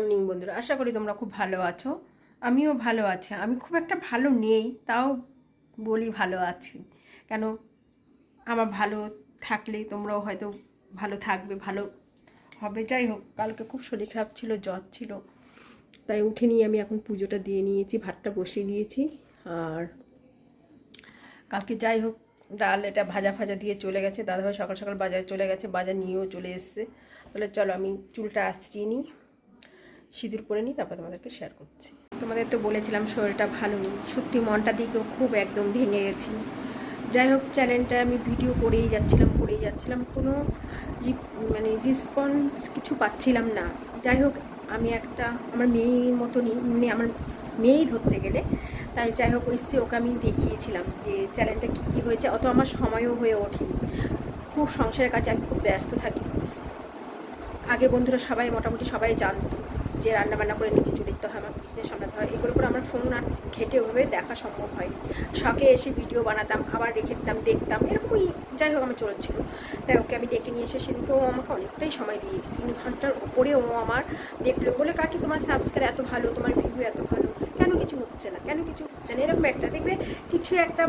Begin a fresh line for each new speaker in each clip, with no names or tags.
Morning বন্ধুরা। আশা করি তোমরা খুব ভালো আছো। আমিও ভালো আছি। আমি খুব একটা ভালো নেই, তাও বলি ভালো আছি। কেন? আমার ভালো থাকলে তোমরাও হয়তো ভালো থাকবে, ভালো হবে। যাই হোক, কালকে খুব শরীর খারাপ ছিল, জ্বর ছিল। তাই উঠে নিয়ে আমি এখন পুজোটা দিয়ে নিয়েছি, ভাতটা বসিয়ে নিয়েছি। আর কালকে যাই হোক, ডাল এটা ভাজা ফাজা দিয়ে চলে গেছে। দাদাভাই সকাল সকাল বাজারে চলে গেছে, বাজার নিয়েও চলে এসছে। তাহলে চলো, আমি চুলটা আশ্রিয়ে নিই। সিঁদুর পরে নিই তারপর তোমাদেরকে শেয়ার করছি। তোমাদের তো বলেছিলাম শরীরটা ভালো নেই। সত্যি মনটা দিকেও খুব একদম ভেঙে গেছি। যাই হোক চ্যানেলটা আমি ভিডিও করেই যাচ্ছিলাম করেই যাচ্ছিলাম। কোনো মানে রেসপন্স কিছু পাচ্ছিলাম না। যাই হোক, আমি একটা, আমার মেয়ের মতনই মানে আমার মেয়েই ধরতে গেলে। তাই যাই হোক এসছি ওকে আমি দেখিয়েছিলাম যে চ্যানেলটা কী কী হয়েছে। অত আমার সময়ও হয়ে ওঠেনি। খুব সংসারের কাজে আমি খুব ব্যস্ত থাকি। আগের বন্ধুরা সবাই মোটামুটি সবাই জানতো। যে রান্না বান্না করে নিচে চলে যেতে হয়, আমাকে বিজনেস সামলাতে হয় এগুলো করে আমার ফোন আর ঘেটে ওভাবে দেখা সম্ভব হয়নি। শখে এসে ভিডিও বানাতাম, আবার রেখে দিতাম, দেখতাম, এরকমই যাই হোক আমার চলছিল। তাই ওকে আমি ডেকে নিয়ে এসে সেদিনকে ও আমাকে অনেকটাই সময় দিয়েছে, তিন ঘণ্টার উপরে ও আমার দেখল, বলে, কাকি, তোমার সাবস্ক্রাইব এত ভালো, তোমার ভিডিও এত ভালো, কেন কিছু হচ্ছে না, কেন কিছু হচ্ছে না? এরকম একটা, দেখবে কিছু একটা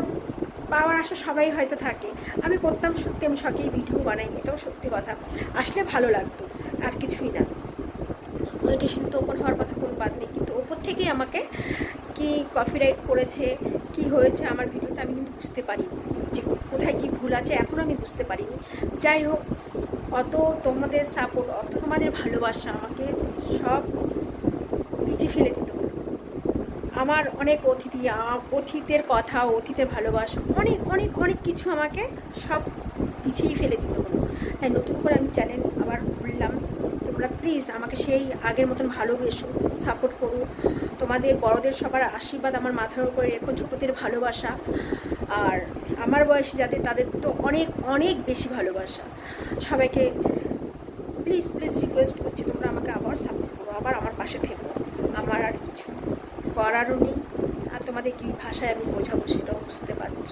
পাওয়ার আশা সবাই হয়তো থাকে। আমি করতাম সত্যি, আমি শখেই ভিডিও বানাই এটাও সত্যি কথা। আসলে ভালো লাগতো, আর কিছুই না। মনিটেশন তো ওপেন হওয়ার কথা কোনো বাদ নেই। কিন্তু ওপর থেকেই আমাকে কি কপিরাইট করেছে, কি হয়েছে আমার ভিডিওটা আমি কিন্তু বুঝতে পারিনি। যে কোথায় কি ভুল আছে এখনও আমি বুঝতে পারিনি। যাই হোক, অত তোমাদের সাপোর্ট অত তোমাদের ভালোবাসা আমাকে সব পিছিয়ে ফেলে দিতে আমার অনেক অতিথি অতীতের কথা, অতীতের ভালোবাসা, অনেক অনেক অনেক কিছু আমাকে সব পিছিয়ে ফেলে দিতে হলো। তাই নতুন করে আমি চ্যানেল আবার খুললাম। তোমরা প্লিজ আমাকে সেই আগের মতন ভালোবেসো সাপোর্ট করো। তোমাদের বড়দের সবার আশীর্বাদ আমার মাথার উপরে রেখো ছোটোদের ভালোবাসা। আর আমার বয়সী যাতে তাদের তো অনেক অনেক বেশি ভালোবাসা। সবাইকে প্লিজ প্লিজ রিকোয়েস্ট করছি তোমরা আমাকে আবার সাপোর্ট করো, আবার আমার পাশে থেকো। আমার আর কিছু করারও নেই। আর তোমাদের কী ভাষায় আমি বোঝাবো সেটাও বুঝতে পারছ।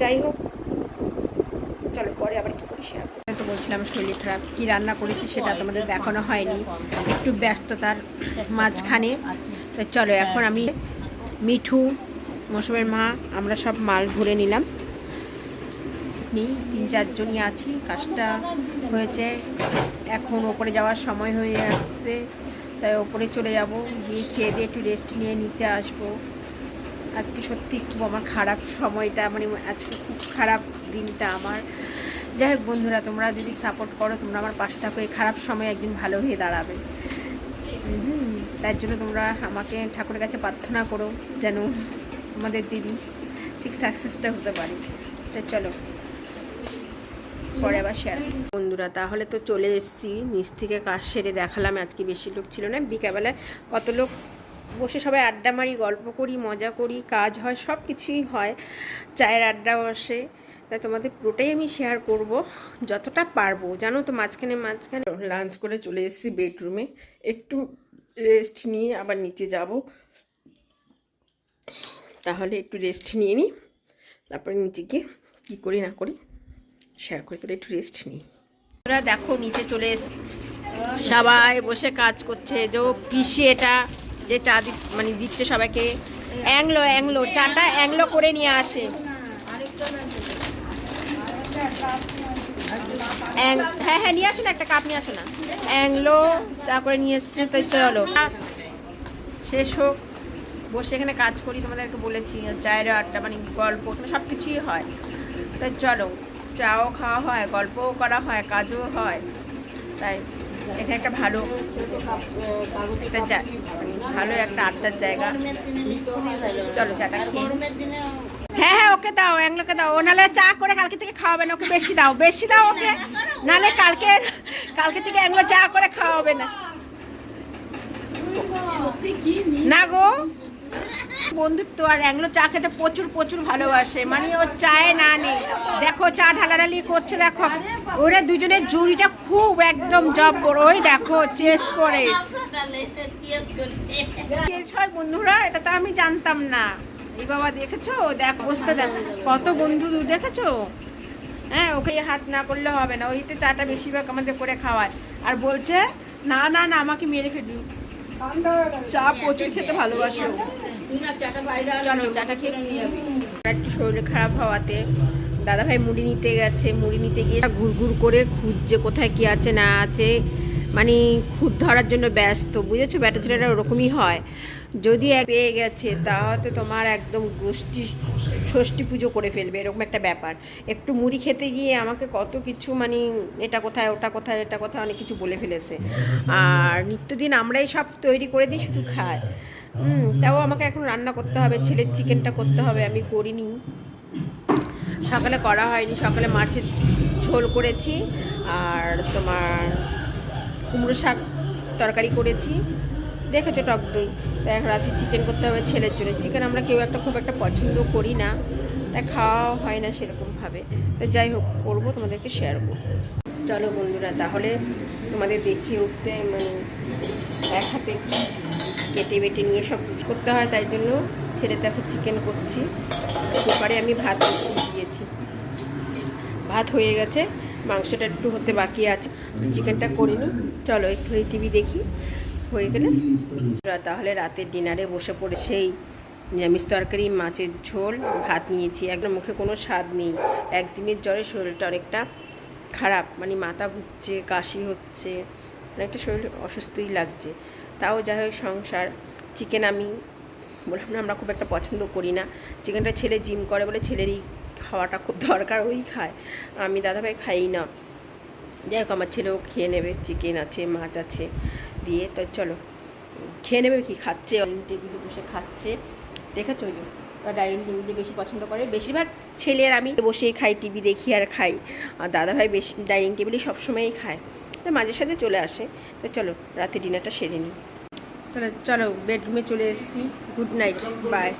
যাই হোক, চলো পরে আবার কী করি শেয়ার বলছিলাম শরীর খারাপ কী রান্না করেছি সেটা তোমাদের দেখানো হয়নি। একটু ব্যস্ততার মাঝখানে। তো চলো, এখন আমি মিঠু, মৌসুমের মা, আমরা সব মাল ঘুরে নিলাম। নিই তিন চারজনই আছি, কাজটা হয়েছে। এখন ওপরে যাওয়ার সময় হয়ে আসছে, তাই ওপরে চলে যাব। গিয়ে খেয়ে দিয়ে একটু রেস্ট নিয়ে নিচে আসব। আজকে সত্যি খুব আমার খারাপ সময়টা মানে আজকে খুব খারাপ দিনটা আমার। যাই হোক বন্ধুরা, তোমরা যদি সাপোর্ট করো, তোমরা আমার পাশে থাকো, এই খারাপ সময় একদিন ভালো হয়ে দাঁড়াবে। তার জন্য তোমরা আমাকে ঠাকুরের কাছে প্রার্থনা করো যেন আমাদের দিদি ঠিক সাকসেসটা হতে পারে। তো চলো, পরে আবার শেয়ার বন্ধুরা, তাহলে তো চলে এসেছি। নিচ থেকে কাজ সেরে দেখালাম, আজকে বেশি লোক ছিল না। বিকালবেলায় কত লোক বসে সবাই আড্ডা মারি, গল্প করি, মজা করি, কাজ হয় সব কিছুই হয়। চায়ের আড্ডা বসে তাই তোমাদের পুরোটাই আমি শেয়ার করব, যতটা পারব। জানো তো মাঝখানে মাঝখানে লাঞ্চ করে চলে এসেছি বেডরুমে একটু রেস্ট নিয়ে আবার নিচে যাব। তাহলে একটু রেস্ট নিয়ে নিই তারপরে নিচে গিয়ে কী করি না করি শেয়ার করে তোরা একটু রেস্ট নিই। ওরা দেখো নিচে চলে এসে, সবাই বসে কাজ করছে। যে পিসি এটা, যে চা মানে দিচ্ছে সবাইকে। অ্যাংলো অ্যাংলো, চাটা অ্যাংলো করে নিয়ে আসে। হ্যাঁ হ্যাঁ নিয়ে আসো না, একটা কাপ নিয়ে আসো না। অ্যাংলো, চা করে নিয়ে এসছে, তাই চলো। শেষ হোক, বসে এখানে কাজ করি, তোমাদেরকে বলেছি চায়ের আড্ডা মানে গল্প সব কিছুই হয়। তাই চলো, চাও খাওয়া হয়, গল্পও করা হয়, কাজও হয়। তাই, এখানে একটা ভালো একটা ভালো একটা আড্ডার জায়গা। চলো, চাটা খেয়ে হ্যাঁ হ্যাঁ ওকে দাও একলোকে দাও। ও নাহলে চা করে কালকে থেকে খাওয়াবে না ওকে বেশি দাও বেশি দাও ওকে। নাহলে কালকে কালকে থেকে এগুলো চা করে খাওয়াবে না। না গো। বন্ধুত্ব আর অ্যাংলো চা খেতে প্রচুর প্রচুর ভালোবাসে। মানে ও চায় না নেই। দেখো চা ঢালাঢালি করছে দেখো। ওরা দুজনের জুড়িটা খুব একদম জব্বর। ওই দেখো চেস করে। চেস হয় বন্ধুরা এটা তো আমি জানতাম না। এই বাবা দেখেছ? দেখ অবস্থা দেখ। কত বন্ধু দেখেছ? হ্যাঁ ওকে হাত না করলে হবে না। ওইতে চাটা বেশিরভাগ আমাদের করে খাওয়ায়। আর বলছে না না না আমাকে মেরে ফেলবি। চা প্রচুর খেতে ভালোবাসে। চলো চাটা খেয়ে একটু শরীর খারাপ হওয়াতে দাদাভাই মুড়ি নিতে গেছে। মুড়ি নিতে গিয়ে ঘুর ঘুর করে খুঁজছে কোথায় কি আছে না আছে। মানে খুদ ধরার জন্য ব্যস্ত। বুঝেছ? ব্যাটা ছেলেরা ওরকমই হয়। যদি পেয়ে গেছে তাহলে তোমার একদম গোষ্ঠী ষষ্ঠী পুজো করে ফেলবে, এরকম একটা ব্যাপার। একটু মুড়ি খেতে গিয়ে আমাকে কত কিছু মানে এটা কোথায়, ওটা কোথায় এটা কোথায় অনেক কিছু বলে ফেলেছে। আর নিত্যদিন আমরাই সব তৈরি করে দিই, শুধু খায় তাও আমাকে এখন রান্না করতে হবে, ছেলের চিকেনটা করতে হবে, আমি করিনি। সকালে করা হয়নি, সকালে মাছের ঝোল করেছি, আর তোমার কুমড়ো শাক তরকারি করেছি। দেখেছ টক দই? তাই এখন রাতে চিকেন করতে হবে ছেলের জন্য। চিকেন আমরা কেউ একটা খুব একটা পছন্দ করি না। তাই খাওয়াও হয় না সেরকমভাবে তো যাই হোক, করব, তোমাদেরকে শেয়ার করব। চলো বন্ধুরা, তাহলে তোমাদের দেখিয়ে উঠতে মানে এক হাতে কেটে বেটে নিয়ে সব কিছু করতে হয়, তাই জন্য ছেলে দেখো চিকেন করছি। কুকারে আমি ভাত দিয়েছি। ভাত হয়ে গেছে, মাংসটা একটু হতে বাকি আছে। চিকেনটা করিনি চলো একটু টিভি দেখি। হয়ে গেলে তাহলে রাতের ডিনারে বসে পড়ে সেই নিরামিষ তরকারি, মাছের ঝোল, ভাত নিয়েছি। একদম মুখে কোনো স্বাদ নেই। একদিনের জ্বরে শরীরটা অনেকটা খারাপ মানে মাথা ঘুরছে, কাশি হচ্ছে, অনেকটা শরীর অসুস্থই লাগছে। তাও যাই হোক সংসার, চিকেন আমি বললাম না, আমরা খুব একটা পছন্দ করি না। চিকেনটা ছেলে জিম করে বলে ছেলেরই খাওয়াটা খুব দরকার, ওই খায়। আমি দাদাভাই খাই না। যাই হোক, আমার ছেলেও খেয়ে নেবে, চিকেন আছে, মাছ আছে। দিয়ে, তো চলো, খেয়ে নেবে কি খাচ্ছে? টেবিলে বসে খাচ্ছে। দেখেছ ওই ওরা ডাইনিং টেবিলে বেশি পছন্দ করে। বেশিরভাগ ছেলের আমি বসে খাই, টিভি দেখি আর খাই। আর দাদাভাই বেশি ডাইনিং টেবিলে সবসময়ই খায়। তো মাঝে সাথে চলে আসে। তো চলো, রাতে ডিনারটা সেরে নিই। তাহলে চলো, বেডরুমে চলে এসেছি। Good night, bye.